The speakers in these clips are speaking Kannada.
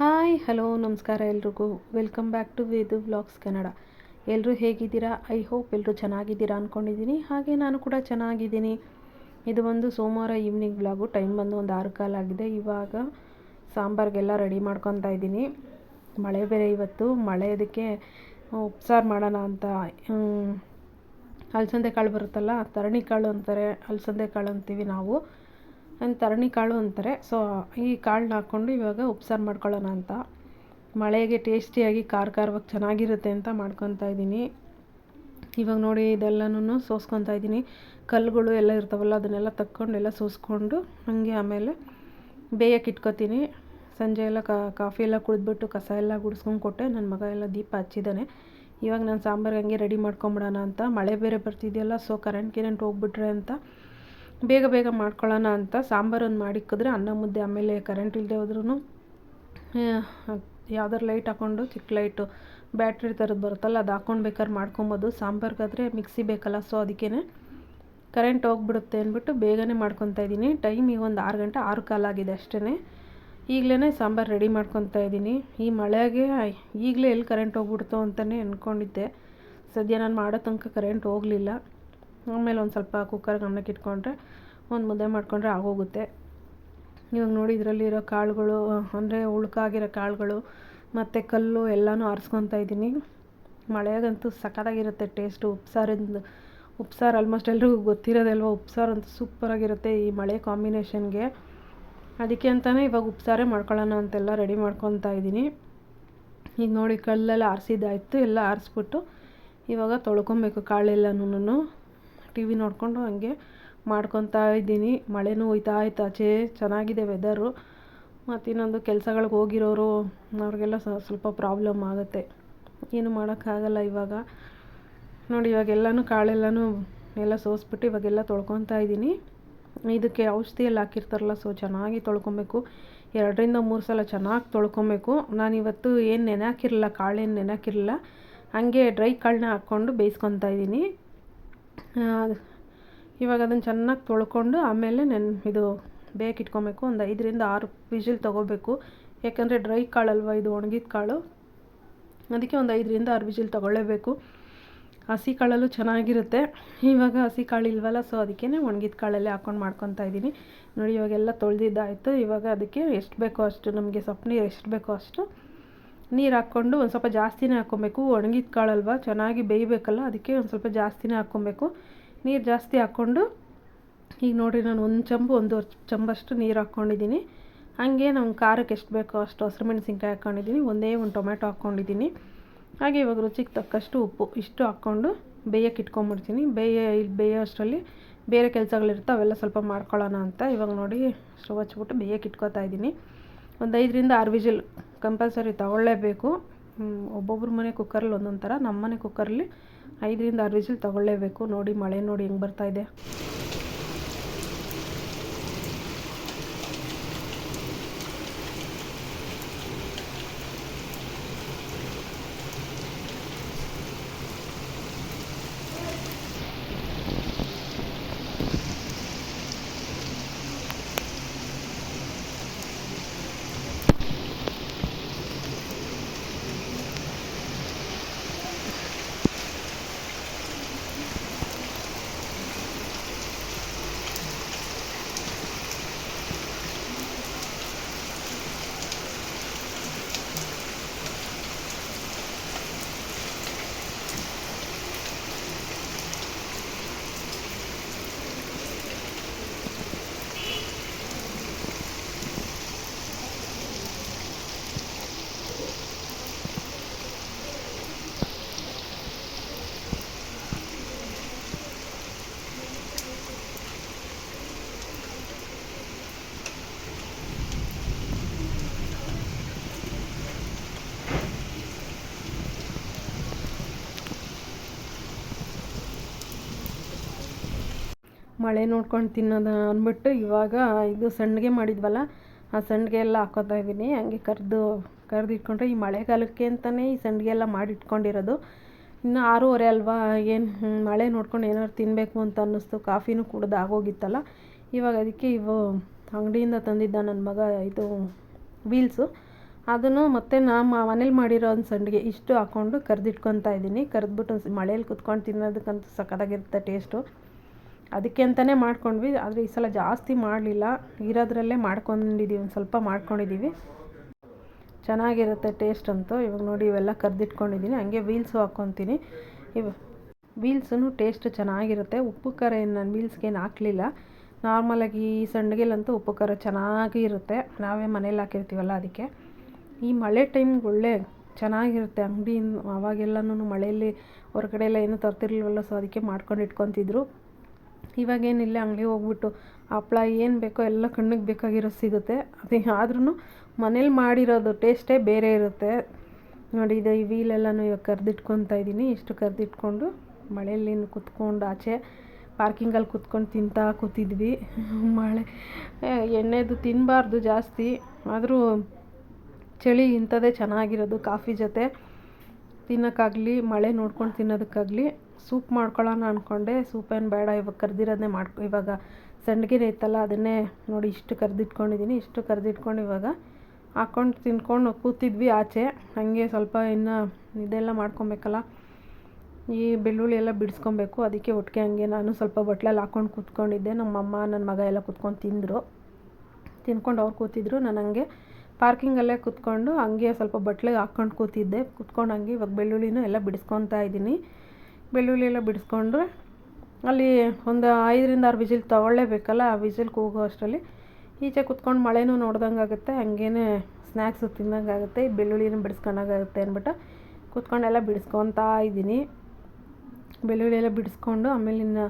ಹಾಯ್, ಹಲೋ, ನಮಸ್ಕಾರ ಎಲ್ರಿಗೂ. Welcome back to Vedu vlogs Kannada. ಎಲ್ಲರೂ ಹೇಗಿದ್ದೀರಾ? ಐ ಹೋಪ್ ಎಲ್ಲರೂ ಚೆನ್ನಾಗಿದ್ದೀರಾ ಅಂದ್ಕೊಂಡಿದ್ದೀನಿ ಹಾಗೆ ನಾನು ಕೂಡ ಚೆನ್ನಾಗಿದ್ದೀನಿ. ಇದು ಒಂದು ಸೋಮವಾರ ಈವ್ನಿಂಗ್ ವ್ಲಾಗು. ಟೈಮ್ ಬಂದು ಒಂದು ಆರು ಕಾಲಾಗಿದೆ ಇವಾಗ ಸಾಂಬಾರಿಗೆಲ್ಲ ರೆಡಿ ಮಾಡ್ಕೊತಾ ಇದ್ದೀನಿ. ಮಳೆ ಬೇರೆ ಇವತ್ತು. ಮಳೆ ಅದಕ್ಕೆ ಉಪ್ಸಾರು ಮಾಡೋಣ ಅಂತ ಅಲಸಂದೆ ಕಾಳು ಬರುತ್ತಲ್ಲ ತರಣಿ ಕಾಳು ಅಂತಾರೆ. ಅಲಸಂದೆ ಕಾಳು ಅಂತೀವಿ ನಾವು. ಅಂಡ್ ತರಣಿ ಕಾಳು ಅಂತಾರೆ. ಸೊ ಈ ಕಾಳನ್ನ ಹಾಕ್ಕೊಂಡು ಇವಾಗ ಉಪ್ಸಾರು ಮಾಡ್ಕೊಳ್ಳೋಣ ಅಂತ. ಮಳೆಗೆ ಟೇಸ್ಟಿಯಾಗಿ ಖಾರ ಖಾರವಾಗಿ ಚೆನ್ನಾಗಿರುತ್ತೆ ಅಂತ ಮಾಡ್ಕೊತಾ ಇದ್ದೀನಿ. ಇವಾಗ ನೋಡಿ ಇದೆಲ್ಲನೂ ಸೋಸ್ಕೊತಾ ಇದ್ದೀನಿ. ಕಲ್ಲುಗಳು ಎಲ್ಲ ಇರ್ತಾವಲ್ಲ, ಅದನ್ನೆಲ್ಲ ತಕ್ಕೊಂಡು ಎಲ್ಲ ಸೋಸ್ಕೊಂಡು ಹಂಗೆ ಆಮೇಲೆ ಬೇಯಕ್ಕೆ ಇಟ್ಕೊತೀನಿ. ಸಂಜೆ ಎಲ್ಲ ಕಾಫಿ ಎಲ್ಲ ಕುಡಿದ್ಬಿಟ್ಟು ಕಸ ಎಲ್ಲ ಗುಡಿಸ್ಕೊಂಡು ಕೊಟ್ಟೆ. ನನ್ನ ಮಗ ಎಲ್ಲ ದೀಪ ಹಚ್ಚಿದ್ದಾನೆ. ಇವಾಗ ನಾನು ಸಾಂಬಾರು ಹಂಗೆ ರೆಡಿ ಮಾಡ್ಕೊಂಬಿಡೋಣ ಅಂತ. ಮಳೆ ಬೇರೆ ಬರ್ತಿದೆಯಲ್ಲ ಸೊ ಕರೆಂಟ್ ಕಿರೆಂಟ್ ಹೋಗ್ಬಿಟ್ರೆ ಅಂತ ಬೇಗ ಬೇಗ ಮಾಡ್ಕೊಳ್ಳೋಣ ಅಂತ ಸಾಂಬಾರೊಂದು ಮಾಡಿಕ್ಕಿದ್ರೆ ಅನ್ನ ಮುದ್ದೆ ಆಮೇಲೆ ಕರೆಂಟ್ ಇಲ್ಲದೆ ಹೋದ್ರೂ ಯಾವ್ದಾರು ಲೈಟ್ ಹಾಕ್ಕೊಂಡು ಚಿಕ್ಕ ಲೈಟು ಬ್ಯಾಟ್ರಿ ಥರದ್ದು ಬರುತ್ತಲ್ಲ ಅದು ಹಾಕ್ಕೊಂಡು ಬೇಕಾದ್ರೆ ಮಾಡ್ಕೊಬೋದು. ಸಾಂಬಾರ್ಗಾದರೆ ಮಿಕ್ಸಿ ಬೇಕಲ್ಲ ಸೊ ಅದಕ್ಕೇ ಕರೆಂಟ್ ಹೋಗ್ಬಿಡುತ್ತೆ ಅಂದ್ಬಿಟ್ಟು ಬೇಗನೆ ಮಾಡ್ಕೊತಾ ಇದ್ದೀನಿ. ಟೈಮ್ ಈಗ ಒಂದು ಆರು ಗಂಟೆ, ಆರು ಕಾಲಾಗಿದೆ ಅಷ್ಟೇ ಈಗಲೇ ಸಾಂಬಾರು ರೆಡಿ ಮಾಡ್ಕೊತಾ ಇದ್ದೀನಿ. ಈ ಮಳೆಗೆ, ಈಗಲೇ ಎಲ್ಲಿ ಕರೆಂಟ್ ಹೋಗ್ಬಿಡ್ತು ಅಂತಲೇ ಅಂದ್ಕೊಂಡಿದ್ದೆ ಸದ್ಯ ನಾನು ಮಾಡೋ ತನಕ ಕರೆಂಟ್ ಹೋಗಲಿಲ್ಲ. ಆಮೇಲೆ ಒಂದು ಸ್ವಲ್ಪ ಕುಕ್ಕರ್ಗೆ ಅನ್ನಕ್ಕೆ ಇಟ್ಕೊಂಡ್ರೆ ಒಂದು ಮುದ್ದೆ ಮಾಡಿಕೊಂಡ್ರೆ ಆಗೋಗುತ್ತೆ. ಇವಾಗ ನೋಡಿ ಇದರಲ್ಲಿರೋ ಕಾಳುಗಳು ಅಂದರೆ ಉಳುಕಾಗಿರೋ ಕಾಳುಗಳು ಮತ್ತು ಕಲ್ಲು ಎಲ್ಲನೂ ಆರಿಸ್ಕೊತಾ ಇದ್ದೀನಿ. ಮಳೆಯಾಗಂತೂ ಸಖತ್ತಾಗಿರುತ್ತೆ ಟೇಸ್ಟು. ಉಪ್ಸಾರಿಂದ, ಉಪ್ಸಾರು ಆಲ್ಮೋಸ್ಟ್ ಎಲ್ರಿಗೂ ಗೊತ್ತಿರೋದಲ್ವ? ಉಪ್ಸಾರು ಅಂತೂ ಸೂಪರಾಗಿರುತ್ತೆ ಈ ಮಳೆ ಕಾಂಬಿನೇಷನ್ಗೆ. ಅದಕ್ಕೆ ಅಂತಲೇ ಇವಾಗ ಉಪ್ಸಾರೇ ಮಾಡ್ಕೊಳ್ಳೋಣ ಅಂತೆಲ್ಲ ರೆಡಿ ಮಾಡ್ಕೊತಾ ಇದ್ದೀನಿ. ಈಗ ನೋಡಿ ಕಲ್ಲೆಲ್ಲ ಆರಿಸಿದ್ದಾಯಿತು, ಎಲ್ಲ ಆರಿಸ್ಬಿಟ್ಟು ಇವಾಗ ತೊಳ್ಕೊಬೇಕು ಕಾಳೆಲ್ಲನೂ ಟಿ ವಿ ನೋಡಿಕೊಂಡು ಹಂಗೆ ಮಾಡ್ಕೊತಾ ಇದ್ದೀನಿ. ಮಳೆನೂ ಹೋಯ್ತಾ ಆಯ್ತು. ಆಚೆ ಚೆನ್ನಾಗಿದೆ ವೆದರು ಮತ್ತು ಇನ್ನೊಂದು ಕೆಲಸಗಳಿಗೆ ಹೋಗಿರೋರು, ಅವ್ರಿಗೆಲ್ಲ ಸ್ವಲ್ಪ ಪ್ರಾಬ್ಲಮ್ ಆಗುತ್ತೆ. ಏನು ಮಾಡೋಕ್ಕಾಗಲ್ಲ ಇವಾಗ. ನೋಡಿ ಇವಾಗೆಲ್ಲನೂ ಕಾಳೆಲ್ಲನೂ ಎಲ್ಲ ಸೋಸ್ಬಿಟ್ಟು ಇವಾಗೆಲ್ಲ ತೊಳ್ಕೊತಾ ಇದ್ದೀನಿ. ಇದಕ್ಕೆ ಔಷಧಿ ಎಲ್ಲ ಹಾಕಿರ್ತಾರಲ್ಲ ಸೊ ಚೆನ್ನಾಗಿ ತೊಳ್ಕೊಬೇಕು. ಎರಡರಿಂದ ಮೂರು ಸಲ ಚೆನ್ನಾಗಿ ತೊಳ್ಕೊಬೇಕು. ನಾನಿವತ್ತು ಏನು ನೆನೆ ಹಾಕಿರಲಿಲ್ಲ, ಕಾಳೇನು ನೆನೆ ಹಾಕಿರಲಿಲ್ಲ. ಹಾಗೆ ಡ್ರೈ ಕಾಳನ್ನ ಹಾಕ್ಕೊಂಡು ಬೇಯಿಸ್ಕೊತಾ ಇದ್ದೀನಿ. ಇವಾಗ ಅದನ್ನು ಚೆನ್ನಾಗಿ ತೊಳ್ಕೊಂಡು ಆಮೇಲೆ ನೆನ್ ಇದು ಬೇಕಿಟ್ಕೊಬೇಕು ಒಂದು ಐದರಿಂದ ಆರು ವಿಜಿಲ್ ತೊಗೋಬೇಕು. ಯಾಕಂದರೆ ಡ್ರೈ ಕಾಳಲ್ವ ಇದು ಒಣಗಿದ ಕಾಳು? ಅದಕ್ಕೆ ಒಂದು ಐದರಿಂದ ಆರು ವಿಜಿಲ್ ತೊಗೊಳ್ಳೇಬೇಕು. ಹಸಿ ಕಾಳಲ್ಲೂ ಚೆನ್ನಾಗಿರುತ್ತೆ. ಇವಾಗ ಹಸಿ ಕಾಳು ಇಲ್ವಲ್ಲ, ಸೊ ಅದಕ್ಕೇ ಒಣಗಿದ ಕಾಳಲ್ಲೇ ಹಾಕ್ಕೊಂಡು ಮಾಡ್ಕೊತಾ ಇದ್ದೀನಿ ನೋಡಿ, ಇವಾಗೆಲ್ಲ ತೊಳೆದಿದ್ದಾಯಿತು. ಇವಾಗ ಅದಕ್ಕೆ ಎಷ್ಟು ಬೇಕೋ ಅಷ್ಟು, ನಮಗೆ ಸೊಪ್ಪು ನೀರು ಎಷ್ಟು ಬೇಕೋ ಅಷ್ಟು ನೀರು ಹಾಕ್ಕೊಂಡು ಒಂದು ಸ್ವಲ್ಪ ಜಾಸ್ತಿನೇ ಹಾಕ್ಕೊಬೇಕು. ಒಣಗಿದ ಕಾಳಲ್ವ, ಚೆನ್ನಾಗಿ ಬೇಯಬೇಕಲ್ಲ, ಅದಕ್ಕೆ ಒಂದು ಸ್ವಲ್ಪ ಜಾಸ್ತಿನೇ ಹಾಕ್ಕೊಬೇಕು. ನೀರು ಜಾಸ್ತಿ ಹಾಕ್ಕೊಂಡು, ಈಗ ನೋಡಿರಿ ನಾನು ಒಂದು ಚಂಬು, ಒಂದೂವರೆ ಚಂಬಷ್ಟು ನೀರು ಹಾಕ್ಕೊಂಡಿದ್ದೀನಿ ಹಾಗೆ ನಮ್ಮ ಖಾರಕ್ಕೆ ಎಷ್ಟು ಬೇಕೋ ಅಷ್ಟು ಹಸಿರು ಮೆಣಸಿನ್ಕಾಯಿ ಹಾಕ್ಕೊಂಡಿದ್ದೀನಿ ಒಂದೇ ಒಂದು ಟೊಮೆಟೊ ಹಾಕ್ಕೊಂಡಿದ್ದೀನಿ ಹಾಗೆ ಇವಾಗ ರುಚಿಗೆ ತಕ್ಕಷ್ಟು ಉಪ್ಪು ಇಷ್ಟು ಹಾಕ್ಕೊಂಡು ಬೇಯಕ್ಕೆ ಇಟ್ಕೊಂಬಿಡ್ತೀನಿ. ಬೇಯ ಇಲ್ಲಿ ಬೇಯೋ ಅಷ್ಟರಲ್ಲಿ ಬೇರೆ ಕೆಲಸಗಳಿರ್ತಾವೆ, ಅವೆಲ್ಲ ಸ್ವಲ್ಪ ಮಾಡ್ಕೊಳ್ಳೋಣ ಅಂತ ಇವಾಗ ನೋಡಿ ಸ್ಟವ್ ಹಚ್ಬಿಟ್ಟು ಬೇಯಕ್ಕೆ ಇಟ್ಕೋತಾ ಇದ್ದೀನಿ ಒಂದು ಐದರಿಂದ ಆರು ವಿಜಿಲ್ ಕಂಪಲ್ಸರಿ ತಗೊಳ್ಳೇಬೇಕು. ಒಬ್ಬೊಬ್ರ ಮನೆ ಕುಕ್ಕರಲ್ಲಿ ಒಂದೊಂದು ಥರ ನಮ್ಮ ಮನೆ ಕುಕ್ಕರಲ್ಲಿ ಐದರಿಂದ ಆರು ವಿಸಿಲ್ ತಗೊಳ್ಳೇಬೇಕು. ನೋಡಿ ಮಳೆ ನೋಡಿ ಹೆಂಗೆ ಬರ್ತಾಯಿದೆ ಮಳೆ ನೋಡ್ಕೊಂಡು ತಿನ್ನೋದು ಅಂದ್ಬಿಟ್ಟು ಇವಾಗ ಇದು ಸಂಡಿಗೆ ಮಾಡಿದ್ವಲ್ಲ, ಆ ಸಂಡಿಗೆ ಎಲ್ಲ ಹಾಕೋತಾ ಇದ್ದೀನಿ. ಹಂಗೆ ಕರೆದು ಕರೆದು ಇಟ್ಕೊಂಡ್ರೆ ಈ ಮಳೆಗಾಲಕ್ಕೆ ಅಂತಲೇ ಈ ಸಂಡಿಗೆ ಎಲ್ಲ ಮಾಡಿ ಇಟ್ಕೊಂಡಿರೋದು ಇನ್ನು ಆರೂವರೆ ಅಲ್ವಾ, ಏನು ಮಳೆ ನೋಡ್ಕೊಂಡು ಏನಾದ್ರು ತಿನ್ನಬೇಕು ಅಂತ ಅನ್ನಿಸ್ತು. ಕಾಫಿನೂ ಕುಡ್ದು ಆಗೋಗಿತ್ತಲ್ಲ. ಇವಾಗ ಅದಕ್ಕೆ ಇವು ಅಂಗಡಿಯಿಂದ ತಂದಿದ್ದ ನನ್ನ ಮಗ ಇದು ವೀಲ್ಸು. ಅದನ್ನು ಮತ್ತೆ ನಾ ಮನೇಲಿ ಮಾಡಿರೋ ಒಂದು ಸಂಡಿಗೆ ಇಷ್ಟು ಹಾಕ್ಕೊಂಡು ಕರೆದಿಟ್ಕೊತಾ ಇದ್ದೀನಿ. ಕರೆದ್ಬಿಟ್ಟು ಮಳೇಲಿ ಕುತ್ಕೊಂಡು ತಿನ್ನೋದಕ್ಕಂತೂ ಸಖತ್ತಾಗಿರುತ್ತೆ ಟೇಸ್ಟು. ಅದಕ್ಕೆ ಅಂತಲೇ ಮಾಡ್ಕೊಂಡ್ವಿ, ಆದರೆ ಈ ಸಲ ಜಾಸ್ತಿ ಮಾಡಲಿಲ್ಲ. ಇರೋದ್ರಲ್ಲೇ ಮಾಡ್ಕೊಂಡಿದ್ದೀವಿ ಒಂದು ಸ್ವಲ್ಪ ಮಾಡ್ಕೊಂಡಿದ್ದೀವಿ ಚೆನ್ನಾಗಿರುತ್ತೆ ಟೇಸ್ಟ್ ಅಂತೂ. ಇವಾಗ ನೋಡಿ ಇವೆಲ್ಲ ಕರೆದಿಟ್ಕೊಂಡಿದ್ದೀನಿ ಹಂಗೆ ವೀಲ್ಸು ಹಾಕ್ಕೊತೀನಿ ಇವ ವೀಲ್ಸೂ ಟೇಸ್ಟ್ ಚೆನ್ನಾಗಿರುತ್ತೆ. ಉಪ್ಪು, ಖಾರ ಏನು ನಾನು ವೀಲ್ಸ್ಗೇನು ಹಾಕಲಿಲ್ಲ. ನಾರ್ಮಲಾಗಿ ಈ ಸಂಡಿಗೆಲಂತೂ ಉಪ್ಪು, ಖಾರ ಚೆನ್ನಾಗಿ ಇರುತ್ತೆ. ನಾವೇ ಮನೇಲಿ ಹಾಕಿರ್ತೀವಲ್ಲ ಅದಕ್ಕೆ. ಈ ಮಳೆ ಟೈಮ್ಗೆ ಒಳ್ಳೆ ಚೆನ್ನಾಗಿರುತ್ತೆ. ಅಂಗಡಿ ಅವಾಗೆಲ್ಲನೂ ಮಳೆಯಲ್ಲಿ ಹೊರಗಡೆ ಎಲ್ಲ ಏನೂ ತರ್ತಿರ್ಲಿಲ್ವಲ್ಲ ಸೊ ಅದಕ್ಕೆ ಮಾಡ್ಕೊಂಡು ಇಟ್ಕೊತಿದ್ರು. ಇವಾಗೇನಿಲ್ಲ ಅಂಗಡಿ ಹೋಗ್ಬಿಟ್ಟು ಹಪ್ಳ ಏನು ಬೇಕೋ ಎಲ್ಲ ಕಣ್ಣಿಗೆ ಬೇಕಾಗಿರೋ ಸಿಗುತ್ತೆ. ಅದೇ ಆದ್ರೂ ಮನೇಲಿ ಮಾಡಿರೋದು ಟೇಸ್ಟೇ ಬೇರೆ ಇರುತ್ತೆ. ನೋಡಿ ಇದು ಈ ವೀಲೆಲ್ಲನೂ ಇವಾಗ ಕರೆದಿಟ್ಕೊತಾ ಇದ್ದೀನಿ. ಇಷ್ಟು ಕರೆದಿಟ್ಕೊಂಡು ಮಳೆಯಲ್ಲಿ ಕುತ್ಕೊಂಡು ಆಚೆ ಪಾರ್ಕಿಂಗಲ್ಲಿ ಕುತ್ಕೊಂಡು ತಿಂತಾ ಕೂತಿದ್ವಿ. ಮಳೆ ಎಣ್ಣೆದು ತಿನ್ನಬಾರ್ದು ಜಾಸ್ತಿ. ಆದರೂ ಚಳಿ ಇಂಥದ್ದೇ ಚೆನ್ನಾಗಿರೋದು, ಕಾಫಿ ಜೊತೆ ತಿನ್ನೋಕ್ಕಾಗಲಿ, ಮಳೆ ನೋಡ್ಕೊಂಡು ತಿನ್ನೋದಕ್ಕಾಗಲಿ. ಸೂಪ್ ಮಾಡ್ಕೊಳ್ಳೋಣ ಅಂದ್ಕೊಂಡೆ ಸೂಪೇನು ಬೇಡ, ಇವಾಗ ಕರೆದಿರೋದನ್ನೇ ಮಾಡ್ಕೊ, ಇವಾಗ ಸಂಡಿಗೆ ಇತ್ತಲ್ಲ ಅದನ್ನೇ ನೋಡಿ ಇಷ್ಟು ಕರೆದಿಟ್ಕೊಂಡಿದ್ದೀನಿ ಇಷ್ಟು ಕರೆದಿಟ್ಕೊಂಡು ಇವಾಗ ಹಾಕ್ಕೊಂಡು ತಿನ್ಕೊಂಡು ಕೂತಿದ್ವಿ ಆಚೆ. ಹಾಗೆ ಸ್ವಲ್ಪ ಇನ್ನು ಇದೆಲ್ಲ ಮಾಡ್ಕೊಬೇಕಲ್ಲ, ಈ ಬೆಳ್ಳುಳ್ಳಿ ಎಲ್ಲ ಬಿಡಿಸ್ಕೊಬೇಕು. ಅದಕ್ಕೆ ಒಟ್ಟಿಗೆ ಹಂಗೆ ನಾನು ಸ್ವಲ್ಪ ಬಟ್ಲಲ್ಲಿ ಹಾಕ್ಕೊಂಡು ಕೂತ್ಕೊಂಡಿದ್ದೆ. ನಮ್ಮಮ್ಮ ನನ್ನ ಮಗ ಎಲ್ಲ ಕೂತ್ಕೊಂಡು ತಿಂದರು. ತಿನ್ಕೊಂಡು ಅವ್ರು ಕೂತಿದ್ರು. ನಾನು ಹಂಗೆ ಪಾರ್ಕಿಂಗಲ್ಲೇ ಕೂತ್ಕೊಂಡು ಹಂಗೆ ಸ್ವಲ್ಪ ಬಟ್ಲಿಗೆ ಹಾಕ್ಕೊಂಡು ಕೂತಿದ್ದೆ. ಕೂತ್ಕೊಂಡು ಹಂಗೆ ಇವಾಗ ಬೆಳ್ಳುಳ್ಳಿನೂ ಎಲ್ಲ ಬಿಡಿಸ್ಕೊತಾ ಇದ್ದೀನಿ ಬೆಳ್ಳುಳ್ಳಿ ಎಲ್ಲ ಬಿಡಿಸ್ಕೊಂಡ್ರೆ ಅಲ್ಲಿ ಒಂದು ಐದರಿಂದ ಆರು ವಿಸಿಲ್ ತಗೊಳ್ಳೇಬೇಕಲ್ಲ ಆ ವಿಸಿಲ್ ಕೂಗೋ ಅಷ್ಟರಲ್ಲಿ. ಈಚೆ ಕುತ್ಕೊಂಡು ಮಳೆನೂ ನೋಡ್ದಂಗೆ ಆಗುತ್ತೆ ಹಂಗೇ ಸ್ನ್ಯಾಕ್ಸು ತಿನ್ನಂಗೆ ಆಗುತ್ತೆ ಬೆಳ್ಳುಳ್ಳಿನೂ ಬಿಡಿಸ್ಕೊಂಡಾಗುತ್ತೆ ಅಂದ್ಬಿಟ್ಟು ಕುತ್ಕೊಂಡೆಲ್ಲ ಬಿಡಿಸ್ಕೊತಾ ಇದ್ದೀನಿ. ಬೆಳ್ಳುಳ್ಳಿ ಎಲ್ಲ ಬಿಡಿಸ್ಕೊಂಡು ಆಮೇಲೆ ಇನ್ನು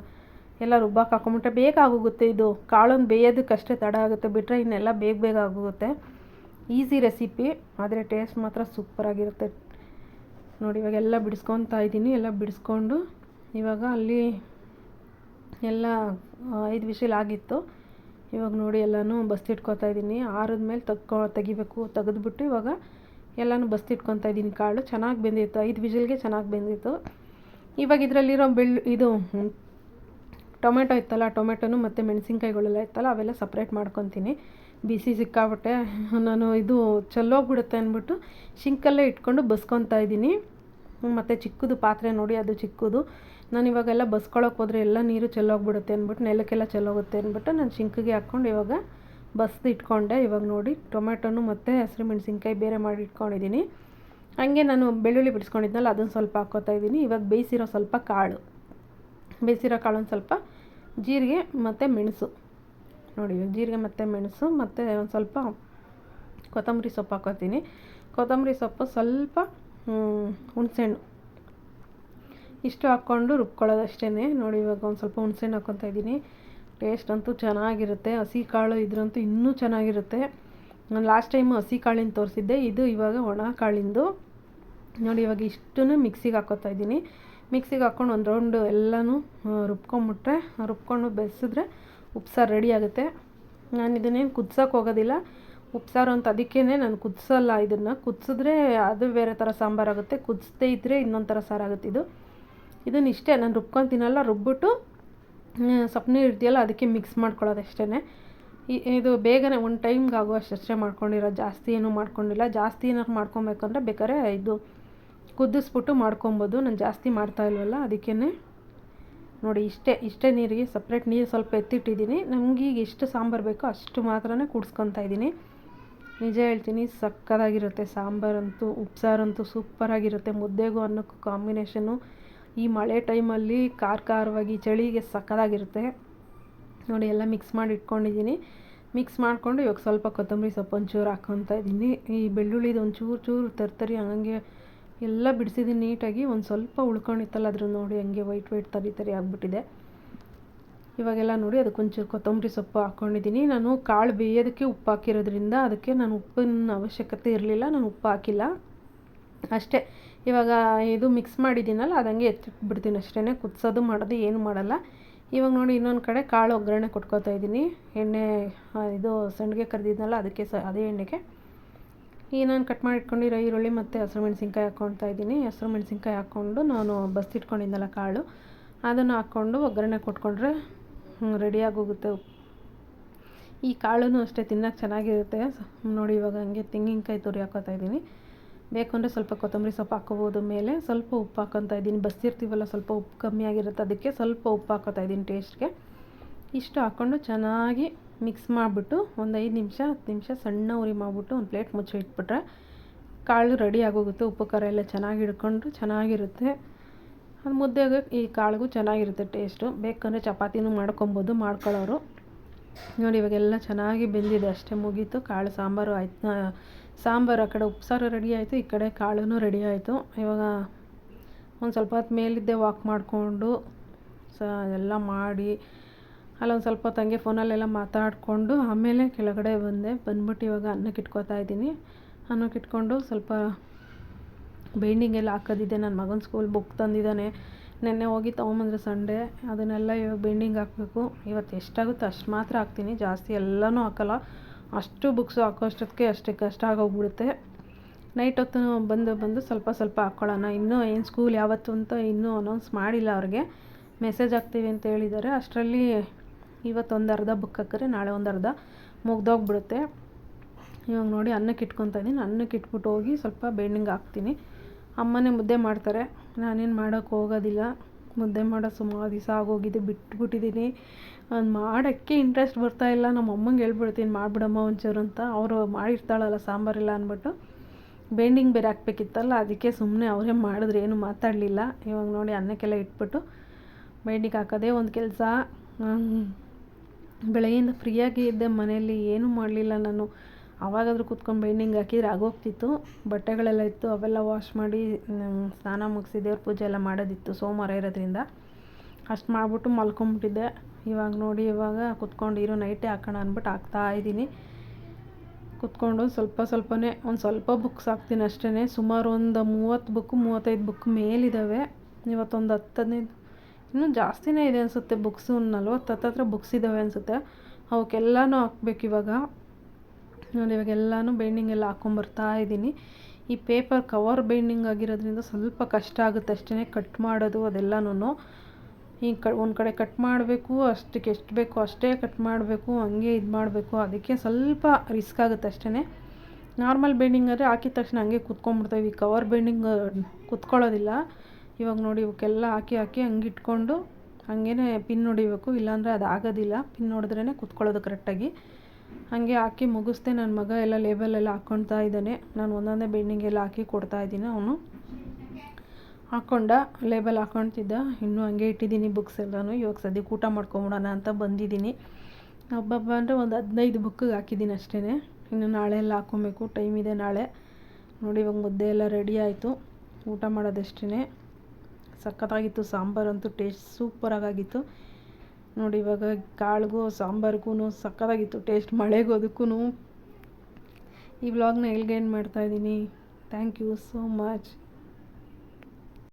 ಎಲ್ಲ ರುಬ್ಬಕ್ಕೆ ಹಾಕೊಂಬಿಟ್ರೆ ಬೇಗ ಆಗೋಗುತ್ತೆ ಇದು. ಕಾಳೊಂದು ಬೇಯೋದಕ್ಕಷ್ಟೇ ತಡ ಆಗುತ್ತೆ ಬಿಟ್ಟರೆ ಇನ್ನೆಲ್ಲ ಬೇಗ ಬೇಗ ಆಗೋಗುತ್ತೆ. ಈಸಿ ರೆಸಿಪಿ, ಆದರೆ ಟೇಸ್ಟ್ ಮಾತ್ರ ಸೂಪರಾಗಿರುತ್ತೆ. ನೋಡಿ, ಇವಾಗ ಎಲ್ಲ ಬಿಡಿಸ್ಕೊತಾ ಇದ್ದೀನಿ, ಎಲ್ಲ ಬಿಡಿಸ್ಕೊಂಡು ಇವಾಗ ಅಲ್ಲಿ ಎಲ್ಲ ಐದು ವಿಷಲ್ ಆಗಿತ್ತು. ಇವಾಗ ನೋಡಿ, ಎಲ್ಲನೂ ಬಸ್ತಿಟ್ಕೊತಾ ಇದ್ದೀನಿ. ಆರದ ಮೇಲೆ ತಗ್ಕೊ ತೆಗಿಬೇಕು, ತೆಗೆದ್ಬಿಟ್ಟು ಇವಾಗ ಎಲ್ಲನೂ ಬಸ್ತಿಟ್ಕೊತಾ ಇದ್ದೀನಿ ಕಾಳು. ಚೆನ್ನಾಗಿ ಬೆಂದಿತ್ತು, ಐದು ವಿಷಲ್ಗೆ ಚೆನ್ನಾಗಿ ಬೆಂದಿತ್ತು. ಇವಾಗ ಇದರಲ್ಲಿರೋ ಬೆಳ್ ಇದು ಟೊಮೆಟೊ ಇತ್ತಲ್ಲ ಟೊಮೆಟೊನು ಮತ್ತು ಮೆಣಸಿನ್ಕಾಯಿಗಳೆಲ್ಲ ಇತ್ತಲ್ಲ, ಅವೆಲ್ಲ ಸಪ್ರೇಟ್ ಮಾಡ್ಕೊತೀನಿ. ಬಿಸಿ ಸಿಕ್ಕಾಬಿಟ್ಟೆ ನಾನು ಇದು ಚೆಲ್ಲೋಗ್ಬಿಡುತ್ತೆ ಅಂದ್ಬಿಟ್ಟು ಶಿಂಕಲ್ಲೇ ಇಟ್ಕೊಂಡು ಬಸ್ಕೊತಾ ಇದ್ದೀನಿ. ಮತ್ತು ಚಿಕ್ಕದು ಪಾತ್ರೆ ನೋಡಿ, ಅದು ಚಿಕ್ಕದು. ನಾನು ಇವಾಗೆಲ್ಲ ಬಸ್ಕೊಳಕ್ಕೆ ಹೋದರೆ ಎಲ್ಲ ನೀರು ಚೆಲ್ಲೋಗ್ಬಿಡುತ್ತೆ ಅಂದ್ಬಿಟ್ಟು, ನೆಲಕ್ಕೆಲ್ಲ ಚೆಲ್ಲೋಗುತ್ತೆ ಅಂದ್ಬಿಟ್ಟು ನಾನು ಶಿಂಕಿಗೆ ಹಾಕ್ಕೊಂಡು ಇವಾಗ ಬಸ್ದು ಇಟ್ಕೊಂಡೆ. ಇವಾಗ ನೋಡಿ ಟೊಮೆಟೊನು ಮತ್ತು ಹಸಿರು ಮೆಣಸಿನ್ಕಾಯಿ ಬೇರೆ ಮಾಡಿ ಇಟ್ಕೊಂಡಿದ್ದೀನಿ ಹಾಗೆ ನಾನು ಬೆಳ್ಳುಳ್ಳಿ ಬಿಡಿಸ್ಕೊಂಡಿದ್ನಲ್ಲ, ಅದನ್ನು ಸ್ವಲ್ಪ ಹಾಕ್ಕೋತಾ ಇದ್ದೀನಿ ಇವಾಗ ಬೇಯಿಸಿರೋ ಸ್ವಲ್ಪ ಕಾಳು. ಬೇಯಿಸಿರೋ ಕಾಳು ಒಂದು ಸ್ವಲ್ಪ ಜೀರಿಗೆ ಮತ್ತು ಮೆಣಸು. ನೋಡಿ ಜೀರಿಗೆ ಮತ್ತು ಮೆಣಸು, ಮತ್ತು ಒಂದು ಸ್ವಲ್ಪ ಕೊತ್ತಂಬರಿ ಸೊಪ್ಪು ಹಾಕೋತೀನಿ ಕೊತ್ತಂಬರಿ ಸೊಪ್ಪು ಸ್ವಲ್ಪ ಹುಣಸೆಹಣ್ಣು. ಇಷ್ಟು ಹಾಕ್ಕೊಂಡು ರುಬ್ಕೊಳ್ಳೋದು ಅಷ್ಟೇ ನೋಡಿ, ಇವಾಗ ಒಂದು ಸ್ವಲ್ಪ ಹುಣಸೆಹಣ್ಣು ಹಾಕ್ಕೊತಾ ಇದ್ದೀನಿ. ಟೇಸ್ಟ್ ಅಂತೂ ಚೆನ್ನಾಗಿರುತ್ತೆ. ಹಸಿ ಕಾಳು ಇದ್ರಂತೂ ಇನ್ನೂ ಚೆನ್ನಾಗಿರುತ್ತೆ. ನಾನು ಲಾಸ್ಟ್ ಟೈಮು ಹಸಿ ಕಾಳಿಂದ ತೋರಿಸಿದ್ದೆ. ಇದು ಇವಾಗ ಒಣ ಕಾಳಿಂದು ನೋಡಿ, ಇವಾಗ ಇಷ್ಟನ್ನು ಮಿಕ್ಸಿಗೆ ಹಾಕೋತಾ ಇದ್ದೀನಿ. ಮಿಕ್ಸಿಗೆ ಹಾಕ್ಕೊಂಡು ಒಂದು ರೌಂಡು ಎಲ್ಲನೂ ರುಬ್ಕೊಂಬಿಟ್ರೆ, ರುಬ್ಕೊಂಡು ಬೆಸಿದ್ರೆ ಉಪ್ಸಾರು ರೆಡಿ ಆಗುತ್ತೆ. ನಾನು ಇದನ್ನೇನು ಕುದ್ಸೋಕೆ ಹೋಗೋದಿಲ್ಲ. ಉಪ್ಸಾರು ಅಂತ ಅದಕ್ಕೇ ನಾನು ಕುದಿಸಲ್ಲ ಇದನ್ನು. ಕುದಿಸಿದ್ರೆ ಅದು ಬೇರೆ ಥರ ಸಾಂಬಾರಾಗುತ್ತೆ ಕುದಿಸ್ದೇ ಇದ್ದರೆ ಇನ್ನೊಂದು ಥರ ಸಾರಾಗುತ್ತೆ ಇದು. ಇದನ್ನ ಇಷ್ಟೇ, ನಾನು ರುಬ್ಕೊತೀನಲ್ಲ ರುಬ್ಬಿಟ್ಟು ಸಪ್ಪನೆ ಇರ್ತೀಯಲ್ಲ ಅದಕ್ಕೆ ಮಿಕ್ಸ್ ಮಾಡ್ಕೊಳ್ಳೋದು ಅಷ್ಟೇ ಇದು ಬೇಗನೆ ಒಂದು ಟೈಮ್ಗೆ ಆಗುವಷ್ಟು ಅಷ್ಟೇ ಮಾಡ್ಕೊಂಡಿರೋ, ಜಾಸ್ತಿ ಏನೂ ಮಾಡ್ಕೊಂಡಿಲ್ಲ. ಜಾಸ್ತಿ ಏನಾದ್ರು ಮಾಡ್ಕೊಬೇಕಂದ್ರೆ ಬೇಕಾದ್ರೆ ಇದು ಕುದಿಸ್ಬಿಟ್ಟು ಮಾಡ್ಕೊಬೋದು. ನಾನು ಜಾಸ್ತಿ ಮಾಡ್ತಾ ಇಲ್ವಲ್ಲ ಅದಕ್ಕೇ ನೋಡಿ ಇಷ್ಟೇ. ಇಷ್ಟೇ ನೀರಿಗೆ ಸಪ್ರೇಟ್ ನೀರು ಸ್ವಲ್ಪ ಎತ್ತಿಟ್ಟಿದ್ದೀನಿ. ನಮಗೀಗ ಎಷ್ಟು ಸಾಂಬಾರು ಬೇಕೋ ಅಷ್ಟು ಮಾತ್ರನೇ ಕುಡ್ಸ್ಕೊತಾ ಇದ್ದೀನಿ. ನಿಜ ಹೇಳ್ತೀನಿ ಸಕ್ಕತ್ತಾಗಿರುತ್ತೆ ಸಾಂಬಾರಂತೂ, ಉಪ್ಸಾರಂತೂ ಸೂಪರಾಗಿರುತ್ತೆ. ಮುದ್ದೆಗೂ ಅನ್ನಕ್ಕೂ ಕಾಂಬಿನೇಷನು ಈ ಮಳೆ ಟೈಮಲ್ಲಿ ಖಾರ ಖಾರವಾಗಿ ಚಳಿಗೆ ಸಕ್ಕತ್ತಾಗಿರುತ್ತೆ ನೋಡಿ, ಎಲ್ಲ ಮಿಕ್ಸ್ ಮಾಡಿ ಇಟ್ಕೊಂಡಿದ್ದೀನಿ ಮಿಕ್ಸ್ ಮಾಡಿಕೊಂಡು ಇವಾಗ ಸ್ವಲ್ಪ ಕೊತ್ತಂಬರಿ ಸೊಪ್ಪು ಒಂಚೂರು ಹಾಕ್ಕೊತಾ ಇದ್ದೀನಿ. ಈ ಬೆಳ್ಳುಳ್ಳಿದು ಒಂಚೂರು, ಚೂರು ತರ್ತರಿ, ಹಂಗೆ ಎಲ್ಲ ಬಿಡಿಸಿದ್ದೀನಿ ನೀಟಾಗಿ. ಒಂದು ಸ್ವಲ್ಪ ಉಳ್ಕೊಂಡಿತ್ತಲ್ಲ ಅದ್ರ ನೋಡಿ, ಹಂಗೆ ವೈಟ್ ವೈಟ್ ತರಿ ತರಿ ಆಗಿಬಿಟ್ಟಿದೆ. ಇವಾಗೆಲ್ಲ ನೋಡಿ ಅದಕ್ಕೆ ಒಂಚೂರು ಕೊತ್ತಂಬರಿ ಸೊಪ್ಪು ಹಾಕ್ಕೊಂಡಿದ್ದೀನಿ. ನಾನು ಕಾಳು ಬೇಯೋದಕ್ಕೆ ಉಪ್ಪು ಹಾಕಿರೋದ್ರಿಂದ ಅದಕ್ಕೆ ನಾನು ಉಪ್ಪಿನ ಅವಶ್ಯಕತೆ ಇರಲಿಲ್ಲ, ನಾನು ಉಪ್ಪು ಹಾಕಿಲ್ಲ. ಅಷ್ಟೇ, ಇವಾಗ ಇದು ಮಿಕ್ಸ್ ಮಾಡಿದ್ದೀನಲ್ಲ, ಅದಂಗೆ ಎತ್ತಿಟ್ಬಿಡ್ತೀನಿ ಅಷ್ಟೇ ಕುದಿಸೋದು ಮಾಡೋದು ಏನು ಮಾಡಲ್ಲ. ಇವಾಗ ನೋಡಿ ಇನ್ನೊಂದು ಕಡೆ ಕಾಳು ಒಗ್ಗರಣೆ ಕೊಟ್ಕೋತಾ ಇದ್ದೀನಿ. ಎಣ್ಣೆ ಇದು ಸಂಡಿಗೆ ಕರೆದಿದ್ನಲ್ಲ, ಅದಕ್ಕೆ ಸ, ಅದೇ ಎಣ್ಣೆಗೆ. ಈ ನಾನು ಕಟ್ ಮಾಡಿ ಇಟ್ಕೊಂಡಿರೋ ಈರುಳ್ಳಿ ಮತ್ತು ಹಸಿರು ಮೆಣಸಿನ್ಕಾಯಿ ಹಾಕ್ಕೊಳ್ತಾ ಇದ್ದೀನಿ. ಹಸಿರು ಮೆಣಸಿನ್ಕಾಯಿ ಹಾಕ್ಕೊಂಡು ನಾನು ಬಸ್ತಿಟ್ಕೊಂಡಿದ್ದೆನಲ್ಲ ಕಾಳು, ಅದನ್ನು ಹಾಕ್ಕೊಂಡು ಒಗ್ಗರಣೆ ಕೊಟ್ಕೊಂಡ್ರೆ ರೆಡಿಯಾಗೋಗುತ್ತೆ ಈ ಕಾಳು ಅಷ್ಟೇ ತಿನ್ನೋಕೆ ಚೆನ್ನಾಗಿರುತ್ತೆ. ನೋಡಿ, ಇವಾಗ ಹಂಗೆ ತೆಂಗಿನಕಾಯಿ ತುರಿ ಹಾಕೋತಾ ಇದ್ದೀನಿ. ಬೇಕು ಅಂದರೆ ಸ್ವಲ್ಪ ಕೊತ್ತಂಬರಿ ಸೊಪ್ಪು ಹಾಕೋಬೋದು. ಮೇಲೆ ಸ್ವಲ್ಪ ಉಪ್ಪು ಹಾಕೊತಾ ಇದ್ದೀನಿ. ಬಸ್ತಿರ್ತೀವಲ್ಲ ಸ್ವಲ್ಪ ಉಪ್ಪು ಕಮ್ಮಿ ಆಗಿರುತ್ತೆ. ಅದಕ್ಕೆ ಸ್ವಲ್ಪ ಉಪ್ಪು ಹಾಕೋತಾ ಇದ್ದೀನಿ ಟೇಸ್ಟ್ಗೆ. ಇಷ್ಟು ಹಾಕ್ಕೊಂಡು ಚೆನ್ನಾಗಿ ಮಿಕ್ಸ್ ಮಾಡಿಬಿಟ್ಟು ಒಂದು ಐದು ನಿಮಿಷ, ಹತ್ತು ನಿಮಿಷ ಸಣ್ಣ ಉರಿ ಮಾಡಿಬಿಟ್ಟು ಒಂದು ಪ್ಲೇಟ್ ಮುಚ್ಚಿ ಇಟ್ಬಿಟ್ರೆ ಕಾಳು ರೆಡಿ ಆಗೋಗುತ್ತೆ. ಉಪ್ಪು ಖಾರ ಎಲ್ಲ ಚೆನ್ನಾಗಿ ಹಿಡ್ಕೊಂಡು ಚೆನ್ನಾಗಿರುತ್ತೆ. ಅದು ಮುದ್ದೆಗೆ ಈ ಕಾಳಿಗೂ ಚೆನ್ನಾಗಿರುತ್ತೆ ಟೇಸ್ಟು. ಬೇಕಂದರೆ ಚಪಾತಿನೂ ಮಾಡ್ಕೊಬೋದು, ಮಾಡ್ಕೊಳ್ಳೋರು. ನೋಡಿ, ಇವಾಗೆಲ್ಲ ಚೆನ್ನಾಗಿ ಬೆಂದಿದೆ ಅಷ್ಟೇ ಮುಗೀತು. ಕಾಳು ಸಾಂಬಾರು ಆಯ್ತು. ಸಾಂಬಾರು ಆ ಕಡೆ ಉಪ್ಸಾರು ರೆಡಿ ಆಯಿತು, ಈ ಕಡೆ ಕಾಳು ರೆಡಿ ಆಯಿತು. ಇವಾಗ ಒಂದು ಸ್ವಲ್ಪ ಹೊತ್ತು ಮೇಲಿದ್ದೆ ವಾಕ್ ಮಾಡಿಕೊಂಡು ಸ, ಎಲ್ಲ ಮಾಡಿ, ಅಲ್ಲೊಂದು ಸ್ವಲ್ಪ ಹೊತ್ತು ಹಂಗೆ ಫೋನಲ್ಲೆಲ್ಲ ಮಾತಾಡಿಕೊಂಡು ಆಮೇಲೆ ಕೆಳಗಡೆ ಬಂದೆ. ಬಂದ್ಬಿಟ್ಟು ಇವಾಗ ಅನ್ನಕ್ಕೆ ಇಟ್ಕೊತಾ ಇದ್ದೀನಿ. ಅನ್ನಕ್ಕೆ ಇಟ್ಕೊಂಡು ಸ್ವಲ್ಪ ಬೈಂಡಿಂಗೆಲ್ಲ ಹಾಕೋದಿದೆ ನನ್ನ ಮಗನ ಸ್ಕೂಲ್ ಬುಕ್ ತಂದಿದ್ದಾನೆ. ನೆನ್ನೆ ಹೋಗಿ ತೊಗೊಂಬಂದ್ರೆ ಸಂಡೇ ಅದನ್ನೆಲ್ಲ ಇವಾಗ ಬೈಂಡಿಂಗ್ ಹಾಕಬೇಕು. ಇವತ್ತು ಎಷ್ಟಾಗುತ್ತೆ ಅಷ್ಟು ಮಾತ್ರ ಹಾಕ್ತೀನಿ. ಜಾಸ್ತಿ ಎಲ್ಲನೂ ಹಾಕಲ್ಲ. ಅಷ್ಟು ಬುಕ್ಸು ಹಾಕೋಷ್ಟೊತ್ತಿಗೆ ಅಷ್ಟೇ ಕಷ್ಟ ಆಗೋಗ್ಬಿಡುತ್ತೆ. ನೈಟ್ ಹೊತ್ತು ಬಂದು ಬಂದು ಸ್ವಲ್ಪ ಸ್ವಲ್ಪ ಹಾಕ್ಕೊಳ್ಳೋಣ ಇನ್ನೂ ಏನು ಸ್ಕೂಲ್ ಯಾವತ್ತು ಅಂತ ಇನ್ನೂ ಅನೌನ್ಸ್ ಮಾಡಿಲ್ಲ ಅವ್ರಿಗೆ. ಮೆಸೇಜ್ ಹಾಕ್ತೀವಿ ಅಂತ ಹೇಳಿದ್ದಾರೆ. ಅಷ್ಟರಲ್ಲಿ ಇವತ್ತು ಒಂದು ಅರ್ಧ ಬುಕ್ ಹಾಕಿದ್ರೆ ನಾಳೆ ಒಂದು ಅರ್ಧ ಮುಗ್ದೋಗ್ಬಿಡುತ್ತೆ. ಇವಾಗ ನೋಡಿ, ಅನ್ನಕ್ಕೆ ಇಟ್ಕೊತಾ ಇದ್ದೀನಿ. ಅನ್ನಕ್ಕೆ ಇಟ್ಬಿಟ್ಟು ಹೋಗಿ ಸ್ವಲ್ಪ ಬೆಂಡಿಂಗ್ ಹಾಕ್ತೀನಿ. ಅಮ್ಮನೇ ಮುದ್ದೆ ಮಾಡ್ತಾರೆ. ನಾನೇನು ಮಾಡೋಕ್ಕೆ ಹೋಗೋದಿಲ್ಲ. ಮುದ್ದೆ ಮಾಡೋ ಸುಮಾರು ದಿವಸ ಆಗೋಗಿದೆ ಬಿಟ್ಬಿಟ್ಟಿದ್ದೀನಿ ಅದು ಮಾಡೋಕ್ಕೆ ಇಂಟ್ರೆಸ್ಟ್ ಇಲ್ಲ. ನಮ್ಮ ಅಮ್ಮಂಗೆ ಹೇಳ್ಬಿಡ್ತೀನಿ, ಮಾಡಿಬಿಡಮ್ಮ ಒಂಚೂರು ಅಂತ. ಅವರು ಮಾಡಿರ್ತಾಳಲ್ಲ ಸಾಂಬಾರೆಲ್ಲ ಅಂದ್ಬಿಟ್ಟು ಬೆಂಡಿಂಗ್ ಬೇರೆ ಹಾಕ್ಬೇಕಿತ್ತಲ್ಲ, ಅದಕ್ಕೆ ಸುಮ್ಮನೆ ಅವರೇ ಮಾಡಿದ್ರೆ ಏನು ಮಾತಾಡಲಿಲ್ಲ. ಇವಾಗ ನೋಡಿ ಅನ್ನಕ್ಕೆಲ್ಲ ಇಟ್ಬಿಟ್ಟು ಬೆಂಡಿಗೆ ಹಾಕೋದೇ ಒಂದು ಕೆಲಸ. ಬೆಳಗ್ಗೆಯಿಂದ ಫ್ರೀಯಾಗಿ ಇದ್ದೆ ಮನೆಯಲ್ಲಿ ಏನೂ ಮಾಡಲಿಲ್ಲ ನಾನು. ಆವಾಗಾದರೂ ಕೂತ್ಕೊಂಡು ಬೈಂಡಿಂಗ್ ಹಾಕಿದ್ರೆ ಆಗೋಗ್ತಿತ್ತು. ಬಟ್ಟೆಗಳೆಲ್ಲ ಇತ್ತು, ಅವೆಲ್ಲ ವಾಶ್ ಮಾಡಿ ಸ್ನಾನ ಮುಗಿಸಿ ದೇವ್ರ ಪೂಜೆ ಎಲ್ಲ ಮಾಡೋದಿತ್ತು ಸೋಮವಾರ ಇರೋದ್ರಿಂದ. ಅಷ್ಟು ಮಾಡಿಬಿಟ್ಟು ಮಲ್ಕೊಂಬಿಟ್ಟಿದ್ದೆ. ಇವಾಗ ನೋಡಿ, ಇವಾಗ ಕುತ್ಕೊಂಡು ಇರೋ ನೈಟೇ ಹಾಕೋಣ ಅಂದ್ಬಿಟ್ಟು ಹಾಕ್ತಾ ಇದ್ದೀನಿ. ಕುತ್ಕೊಂಡು ಸ್ವಲ್ಪ ಸ್ವಲ್ಪನೇ, ಒಂದು ಸ್ವಲ್ಪ ಬುಕ್ಸ್ ಹಾಕ್ತೀನಿ ಅಷ್ಟೇ ಸುಮಾರು ಒಂದು ಮೂವತ್ತು ಬುಕ್ ಮೂವತ್ತೈದು ಬುಕ್ ಮೇಲಿದ್ದಾವೆ ಇವತ್ತೊಂದು ಹತ್ತು ಹದಿನೈದು ಇನ್ನೂ ಜಾಸ್ತಿನೇ ಇದೆ ಅನಿಸುತ್ತೆ ಬುಕ್ಸು ನಲ್ವತ್ತು ಹತ್ತತ್ರ ಬುಕ್ಸ್ ಇದ್ದಾವೆ ಅನಿಸುತ್ತೆ. ಅವಕ್ಕೆಲ್ಲನೂ ಹಾಕ್ಬೇಕು ಇವಾಗ. ನೋಡಿ ಇವಾಗ ಎಲ್ಲನೂ ಬೈಂಡಿಂಗ್ ಎಲ್ಲ ಹಾಕ್ಕೊಂಬರ್ತಾ ಇದ್ದೀನಿ. ಈ ಪೇಪರ್ ಕವರ್ ಬೈಂಡಿಂಗ್ ಆಗಿರೋದ್ರಿಂದ ಸ್ವಲ್ಪ ಕಷ್ಟ ಆಗುತ್ತೆ. ಅಷ್ಟೇ ಕಟ್ ಮಾಡೋದು ಅದೆಲ್ಲನೂ ಈ ಕ, ಒಂದು ಕಡೆ ಕಟ್ ಮಾಡಬೇಕು, ಅಷ್ಟಕ್ಕೆ ಎಷ್ಟು ಬೇಕು ಅಷ್ಟೇ ಕಟ್ ಮಾಡಬೇಕು, ಹಂಗೆ ಇದು ಮಾಡಬೇಕು. ಅದಕ್ಕೆ ಸ್ವಲ್ಪ ರಿಸ್ಕ್ ಆಗುತ್ತೆ ಅಷ್ಟೇ ನಾರ್ಮಲ್ ಬೈಂಡಿಂಗ್ ಆದರೆ ಹಾಕಿದ ತಕ್ಷಣ ಹಂಗೆ ಕುತ್ಕೊಂಡ್ಬಿಡ್ತಾವೆ. ಈ ಕವರ್ ಬೈಂಡಿಂಗ್ ಕುತ್ಕೊಳ್ಳೋದಿಲ್ಲ. ಇವಾಗ ನೋಡಿ, ಇವಕ್ಕೆಲ್ಲ ಹಾಕಿ ಹಾಕಿ ಹಂಗೆ ಇಟ್ಕೊಂಡು ಹಂಗೇ ಪಿನ್ ಹೊಡಿಬೇಕು. ಇಲ್ಲಾಂದರೆ ಅದು ಆಗೋದಿಲ್ಲ ಪಿನ್ ನೋಡಿದ್ರೇ ಕುತ್ಕೊಳ್ಳೋದು ಕರೆಕ್ಟಾಗಿ ಹಾಗೆ ಹಾಕಿ ಮುಗಿಸ್ದೆ ನನ್ನ ಮಗ ಎಲ್ಲ ಲೇಬಲೆಲ್ಲ ಹಾಕ್ಕೊಳ್ತಾ ಇದ್ದಾನೆ. ನಾನು ಒಂದೊಂದೇ ಬೆಂಡಿಂಗೆಲ್ಲ ಹಾಕಿ ಕೊಡ್ತಾ ಇದ್ದೀನಿ ಅವನು. ಹಾಕ್ಕೊಂಡ ಲೇಬಲ್ ಹಾಕ್ಕೊಳ್ತಿದ್ದ ಇನ್ನೂ ಹಂಗೆ ಇಟ್ಟಿದ್ದೀನಿ ಬುಕ್ಸ್ ಎಲ್ಲನೂ. ಇವಾಗ ಸದ್ಯಕ್ಕೆ ಊಟ ಮಾಡ್ಕೊಂಬಿಡೋಣ ಅಂತ ಬಂದಿದ್ದೀನಿ. ಹಬ್ಬಬ್ಬ ಅಂದರೆ ಒಂದು ಹದಿನೈದು ಬುಕ್ಕಿಗೆ ಹಾಕಿದ್ದೀನಿ ಅಷ್ಟೇ ಇನ್ನು ನಾಳೆ ಎಲ್ಲ ಹಾಕ್ಕೊಬೇಕು ಟೈಮ್ ಇದೆ ನಾಳೆ. ನೋಡಿ ಇವಾಗ ಮುದ್ದೆ ಎಲ್ಲ ರೆಡಿ ಆಯಿತು. ಊಟ ಮಾಡೋದಷ್ಟೇ ಸಖತ್ತಾಗಿತ್ತು. ಸಾಂಬಾರಂತೂ ಟೇಸ್ಟ್ ಸೂಪರಾಗಿತ್ತು ನೋಡಿ, ಇವಾಗ ಕಾಳಿಗೂ ಸಾಂಬಾರ್ಗೂ ಸಕ್ಕತ್ತಾಗಿತ್ತು ಟೇಸ್ಟ್ ಮಳೆಗೂ ಅದಕ್ಕೂ ಈ ವ್ಲಾಗ್ನ ಎಲ್ಲಿಗೆ ಏನು ಮಾಡ್ತಾಯಿದ್ದೀನಿ ಥ್ಯಾಂಕ್ ಯು ಸೋ ಮಚ್